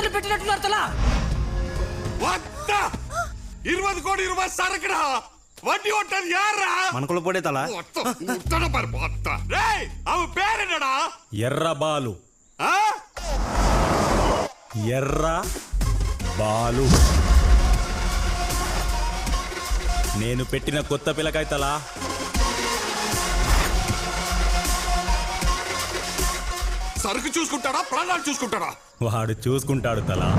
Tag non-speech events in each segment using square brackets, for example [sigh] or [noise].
సామాన్లు పెట్టినట్టున్నారు తలా వద్ద இருபது கோடி ரூபாய் சரக்குடா வண்டி ஓட்டது யாரா మనకుల పొడే తల முத்தட பாரு பார்த்தா டேய் அவன் பேர் என்னடா ఎర్ర బాలు ஆ? ఎర్ర బాలు నేను పెట్టిన కొత్త పిల్లకాయ తల సరుకు చూసుకుంటాడా ప్రాణాలు చూసుకుంటాడా వాడు చూసుకుంటాడు తలా.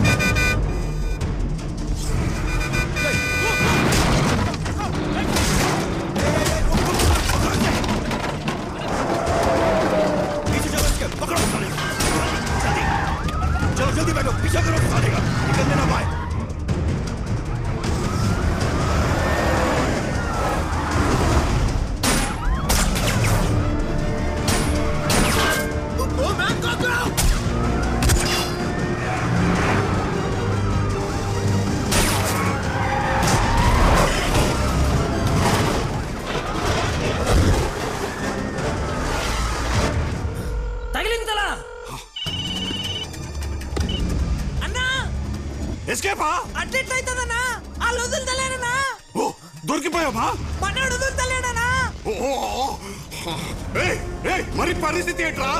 దొరికిపోయావా? మరి పరిస్థితి ఏంట్రా?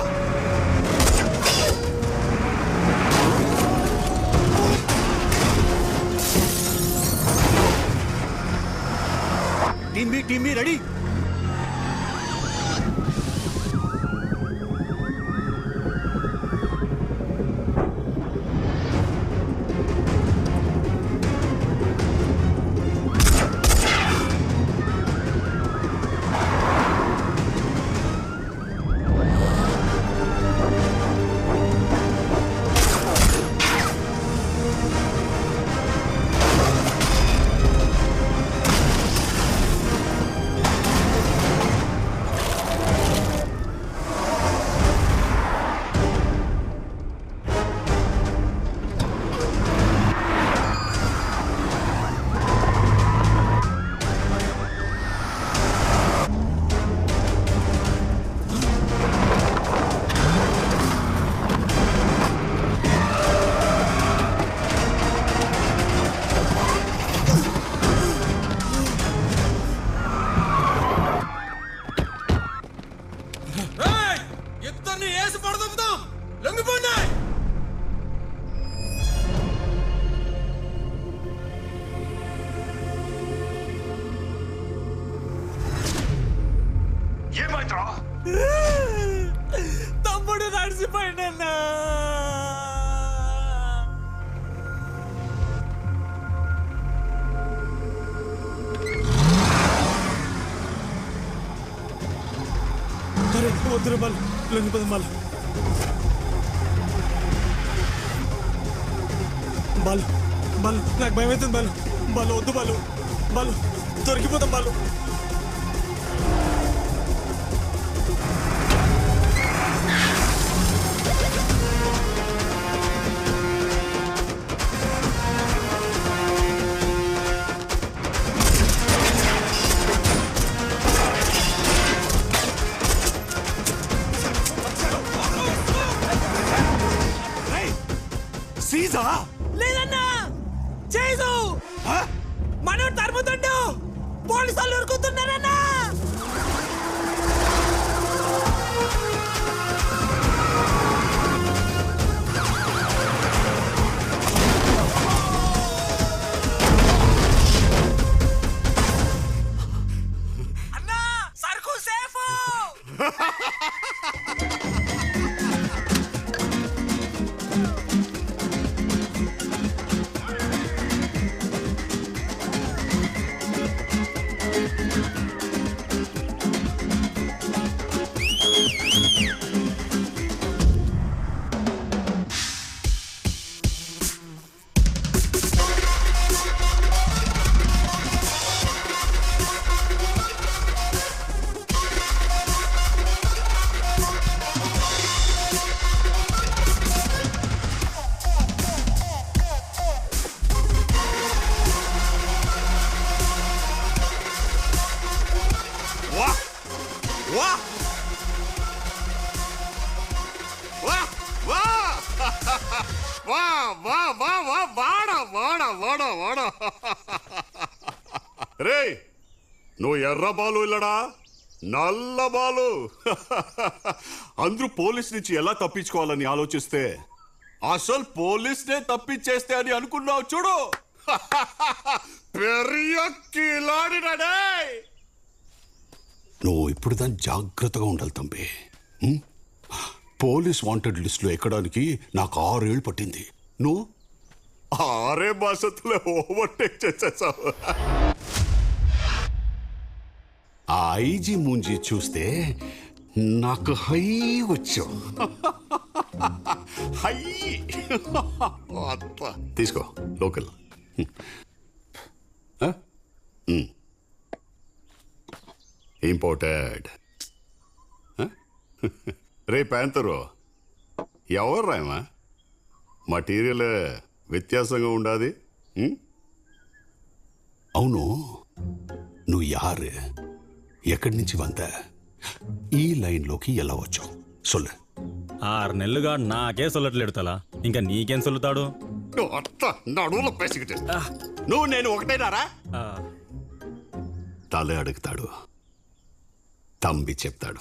Team B team B ready? వద్దురా బాలు లొంగిపోదాం బాలు బాలు బాలు నాకు భయం అవుతుంది బాలు బాలు వద్దు బాలు బాలు దొరికిపోతాం బాలు సీజా? లేదన్నా! చేసు ఆ? మనోడు తరుముతుండు పోలీసు వాళ్ళు ఉరుకుతున్నారన్నా! నువ్వు ఎర్ర బాలు ఇల్లడా? నల్ల బాలు. [laughs] అందరూ పోలీస్ నుంచి ఎలా తప్పించుకోవాలని ఆలోచిస్తే? అసలు పోలీస్నే తప్పించేస్తే అని అనుకున్నావు చూడు. [laughs] పెరియ కిలాడినడే. నువ్వు ఇప్పుడు దాన్ని జాగ్రత్తగా ఉండాలి తంబి. పోలీస్ వాంటెడ్ లిస్టులో ఎక్కడానికి నాకు ఆరేళ్ళు పట్టింది. నువ్వు? ఆరే బాసతులే ఓవర్టేక్ చేసేసావు. [laughs] ఆ ఐజీ ముంజి చూస్తే నాకు హై వచ్చావు. [laughs] హై. తీసుకో లోకల్. ఇంపోర్టెడ్. రే ప్యాంతరు ఎవరు రాయమా మటీరియల్ వ్యత్యాసంగా ఉండాది? అవును. నువ్వు యారు? ఎక్కడి నుంచి వంత ఈ లైన్లోకి ఎలా వచ్చావు? సొల్లు. ఆరు నెలలుగా నాకే సొల్లట్లేడు తలా. ఇంకా నీకేం సొల్లుతాడు? నువ్వు అత్త నడువులో పేసికిటే నువ్వు నేను ఒకటేనారా? తలే అడుగుతాడు. తంబి చెప్తాడు.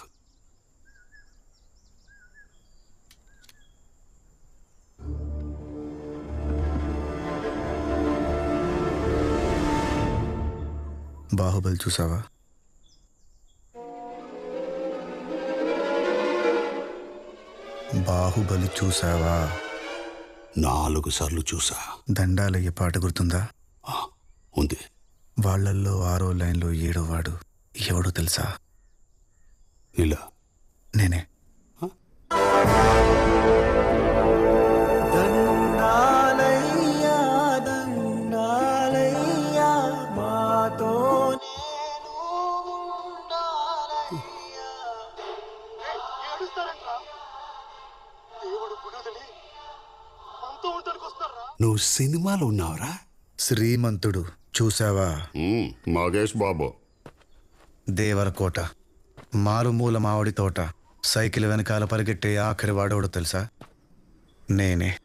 బాహుబలి చూసావా? బాహుబలి చూసావా? నాలుగు సార్లు చూసా. దండాలయ్య పాట గుర్తుందా? ఉంది. వాళ్ళల్లో ఆరో లైన్లో ఏడో వాడు ఎవడో తెలుసా? ఇలా. నేనే. దండాలయ్యా దండాలయ్యా మాతో నువ్వు సినిమాలో ఉన్నావురా? శ్రీమంతుడు చూసావా మగేష్ బాబు. దేవరకోట మారుమూల మామిడి తోట సైకిల్ వెనకాల పరిగెట్టే ఆఖరి వాడోడు తెలుసా? నేనే.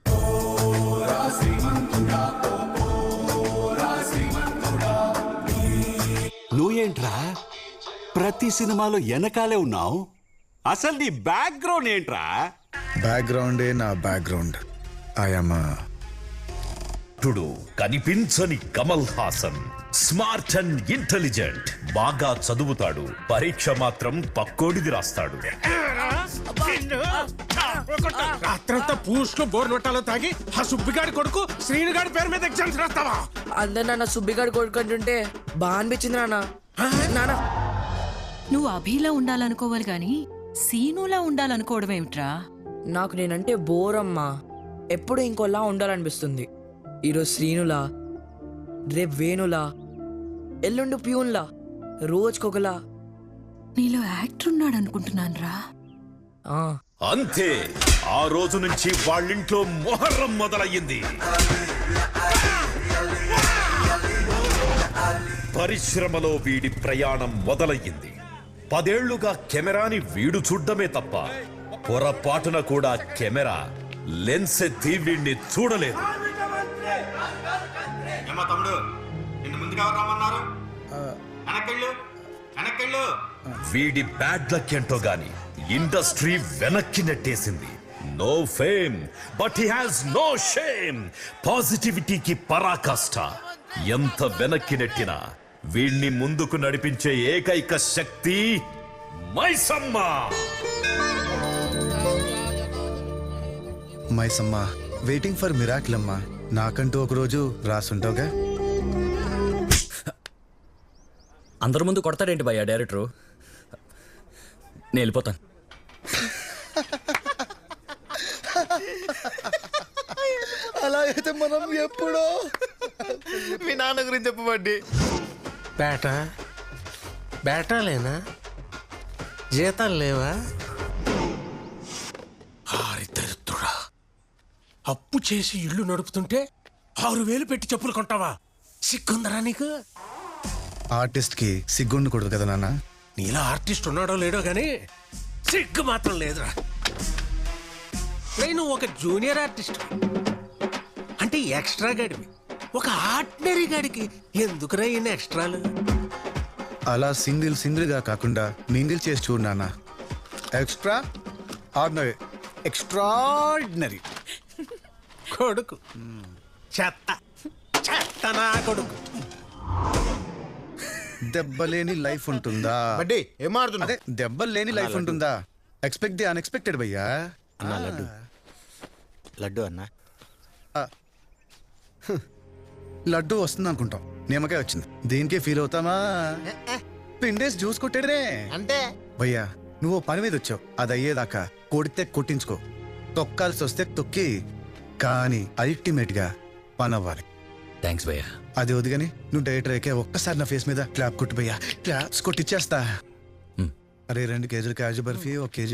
నువ్వేంట్రా? ప్రతి సినిమాలో వెనకాలే ఉన్నావు? అసలు నీ బ్యాక్గ్రౌండ్ ఏంట్రా? బ్యాక్గ్రౌండే నా బ్యాక్గ్రౌండ్ ఐఎమ్ నటుడు కనిపించని Kamal Haasan. Smart and intelligent బాగా చదువుతాడు. పరీక్ష మాత్రం పక్కోడిది రాస్తాడు. రాత్రంతా పూస్ట్ బోర్ నొట్టాలో తాగి ఆ సుబ్బిగాడి కొడుకు శ్రీనుగాడి పేరు మీద ఎగ్జామ్స్ రాస్తావా? అందరు నాన్న సుబ్బిగాడు కొడుకుంటుంటే బాగా అనిపించింది నాన్న. నాన్న. నువ్వు అభిలా ఉండాలనుకోవాలి గాని సీనులా ఉండాలనుకోవడం ఏమిట్రా? నాకు నేనంటే బోరమ్మా. ఎప్పుడు ఇంకోలా ఉండాలనిపిస్తుంది. ఈరోజు శ్రీనులా రేపు వేణులా ఎల్లుండి ప్యూన్లా రోజుకొకలా. నీలో యాక్టర్ ఉన్నాడు అనుకుంటున్నాను రా ఆ, అంతే. ఆ రోజు నుంచి వాళ్ళింట్లో మొహర్రం మొదలయ్యింది. పరిశ్రమలో వీడి ప్రయాణం మొదలయ్యింది. పదేళ్ళుగా కెమెరాని వీడు చూడ్డమే తప్ప పొరపాటున కూడా కెమెరా లెన్స్ ఎత్తి వీడిని చూడలేదు. ఏమో తమ్ముడు నిన్ను ముందుగా ఎవరు రమ్మన్నారు? వెనకెళ్ళు వెనకెళ్ళు వీడి బ్యాడ్ లక్ ఏంటో గాని ఇండస్ట్రీ వెనక్కి నెట్టేసింది. No fame but he has no shame. పాజిటివిటీకి పరాకాష్ట. ఎంత వెనక్కి నెట్టినా వీణ్ణి ముందుకు నడిపించే ఏకైక శక్తి Maisamma. Maisamma waiting for miracle అమ్మా. నాకంటూ ఒక రోజు రాసుంటావుగా? అందరి ముందు కొడతాడేంటి భయ్యా డైరెక్టరు? నేను వెళ్ళిపోతాను. అలా అయితే మనం ఎప్పుడో? మీ నాన్న గురించి చెప్పబడ్డి బేట బేటాలేనా జీతాలు లేవా? అప్పు చేసి ఇల్లు నడుపుతుంటే ఆరు వేలు పెట్టి చెప్పులు కొంటావా? సిగ్గుందరా నీకు? ఆర్టిస్ట్కి సిగ్గుండకూడదు కదా నాన్న. నీలో ఆర్టిస్ట్ ఉన్నాడో లేడో గానీ సిగ్గు మాత్రం లేదురా. నేను ఒక జూనియర్ ఆర్టిస్ట్. నువ్వంటే ఎక్స్ట్రా గడివి. ఒక ఆర్డినరీ గడికి ఎందుకురా ఇన్ని ఎక్స్ట్రాలు? అలా సింగిల్ సింగిల్గా కాకుండా మింగిల్ చేసి చూడు నాన్న. Extra ordinary. ఎక్స్ట్రాడినరీ కొడుకు. చెత్త చెత్త. నా కొడుకు. దెబ్బలేని లైఫ్ ఉంటుందా? బడ్డీ ఏం మారుతున్నా అదే దెబ్బలు లేని లైఫ్ ఉంటుందా? ఎక్స్పెక్ట్ ది అన్ఎక్స్పెక్టెడ్ భయ్యా. అన్నా లడ్డు. లడ్డు అన్నా. లడ్డు వస్తుంది అనుకుంటాం నిమ్మకాయ వచ్చింది. దీనికే ఫీల్ అవుతామా? పిండేసి జ్యూస్ కొట్టాడురే. అంటే? భయ్యా నువ్వు పని మీద వచ్చావు. అది అయ్యేదాకా కొడితే కొట్టించుకో. తొక్కాల్సి వస్తే తొక్కి. కానీ అల్టిమేట్గా పని అవ్వాలి థ్యాంక్స్ భయ్యా. అది వదిగని నువ్వు డైరెక్టర్ అయితే ఒక్కసారి నా ఫేస్ మీద క్లాప్ కొట్టు భయ్యా. క్లాప్స్ కొట్టిచ్చేస్తా. అరే రెండు కేజీలు కాజు బర్ఫీ ఒక కేజీ